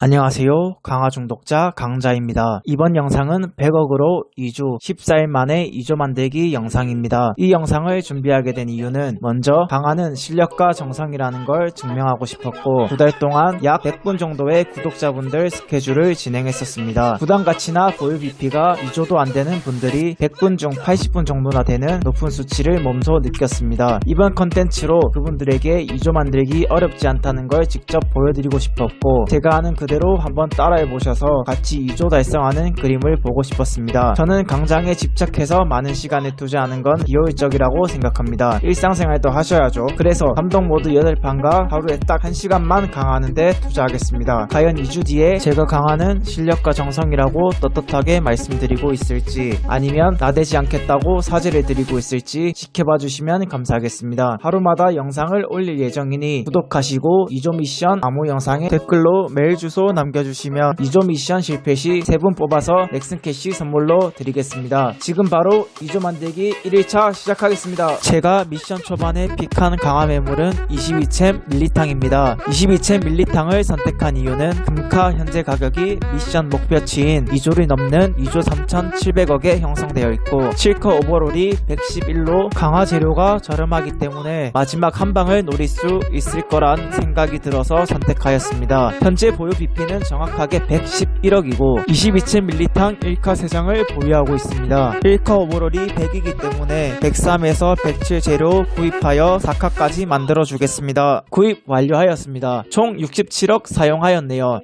안녕하세요. 강화 중독자 강자입니다. 이번 영상은 100억으로 2주 14일 만에 2조 만들기 영상입니다. 이 영상을 준비하게 된 이유는 먼저 강화는 실력과 정성이라는 걸 증명하고 싶었고 두 달 동안 약 100분 정도의 구독자분들 스케줄을 진행했었습니다. 부담 가치나 보유 BP가 2조도 안 되는 분들이 100분 중 80분 정도나 되는 높은 수치를 몸소 느꼈습니다. 이번 컨텐츠로 그분들에게 2조 만들기 어렵지 않다는 걸 직접 보여드리고 싶었고 제가 하는 그 대로 한번 따라해 보셔서 같이 2조 달성하는 그림을 보고 싶었습니다. 저는 강장에 집착해서 많은 시간을 투자하는 건 비효율적이라고 생각합니다. 일상생활도 하셔야죠. 그래서 감독 모드 8판과 하루에 딱 1시간만 강화하는데 투자하겠습니다. 과연 2주 뒤에 제가 강화는 실력과 정성이라고 떳떳하게 말씀드리고 있을지 아니면 나대지 않겠다고 사죄를 드리고 있을지 지켜봐 주시면 감사하겠습니다. 하루마다 영상을 올릴 예정이니 구독하시고 2조 미션 아무 영상에 댓글로 메일 주소 남겨주시면 2조 미션 실패 시 3분 뽑아서 넥슨 캐시 선물로 드리겠습니다. 지금 바로 2조 만들기 1일차 시작하겠습니다. 제가 미션 초반에 픽한 강화 매물은 22챔 밀리탕입니다. 22챔 밀리탕을 선택한 이유는 금카 현재 가격이 미션 목표치인 2조를 넘는 2조 3,700억에 형성되어 있고 7커 오버롤이 111로 강화 재료가 저렴하기 때문에 마지막 한 방을 노릴 수 있을 거란 생각이 들어서 선택하였습니다. 현재 보유 BP는 정확하게 111억이고 22층 밀리탕 1카 3장을 보유하고 있습니다. 1카 오버롤이 100이기 때문에 103에서 107 재료 구입하여 4카까지 만들어 주겠습니다. 구입 완료하였습니다. 총 67억 사용하였네요.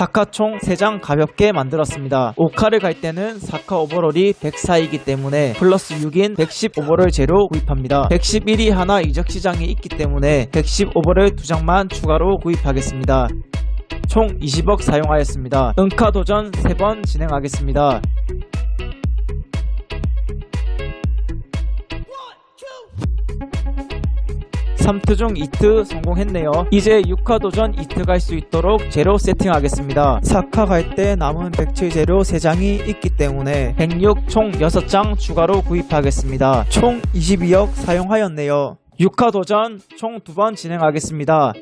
4카 총 3장 가볍게 만들었습니다. 5카를 갈 때는 4카 오버롤이 104이기 때문에 플러스 6인 110 오버롤 제로 구입합니다. 111이 하나 이적 시장에 있기 때문에 110 오버롤 2장만 추가로 구입하겠습니다. 총 20억 사용하였습니다. 은카 도전 3번 진행하겠습니다. 3트 중 2트 성공했네요. 이제 6카 도전 2트 갈 수 있도록 제로 세팅하겠습니다. 4카 갈때 남은 107 제로 3장이 있기 때문에 106 총 6장 추가로 구입하겠습니다. 총 22억 사용하였네요. 6카 도전 총 2번 진행하겠습니다.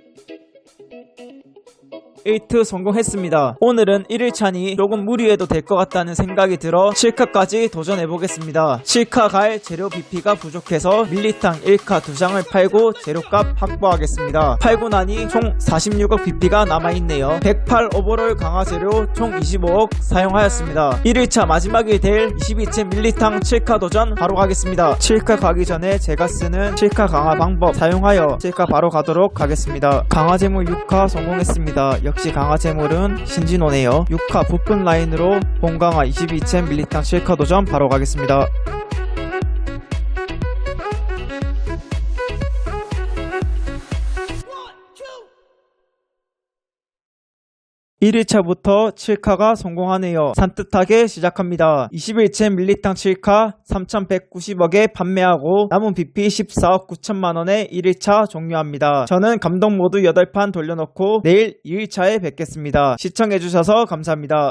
1트 성공했습니다. 오늘은 1일차니 조금 무리해도 될 것 같다는 생각이 들어 7카까지 도전해보겠습니다. 7카 갈 재료 BP가 부족해서 밀리탕 1카 2장을 팔고 재료값 확보하겠습니다. 팔고 나니 총 46억 BP가 남아있네요. 108 오버롤 강화 재료 총 25억 사용하였습니다. 1일차 마지막이 될 22채 밀리탕 7카 도전 바로 가겠습니다. 7카 가기 전에 제가 쓰는 7카 강화 방법 사용하여 7카 바로 가도록 하겠습니다. 강화 재물 6카 성공했습니다. 역시 강화 재물은 신진호네요. 6카 부품 라인으로 본강화 22챔 밀리탕 7카 도전 바로 가겠습니다. 1일차부터 7카가 성공하네요. 산뜻하게 시작합니다. 21챔 밀리탕 7카 3,190억에 판매하고 남은 BP 14억 9천만원에 1일차 종료합니다. 저는 감독 모두 8판 돌려놓고 내일 2일차에 뵙겠습니다. 시청해주셔서 감사합니다.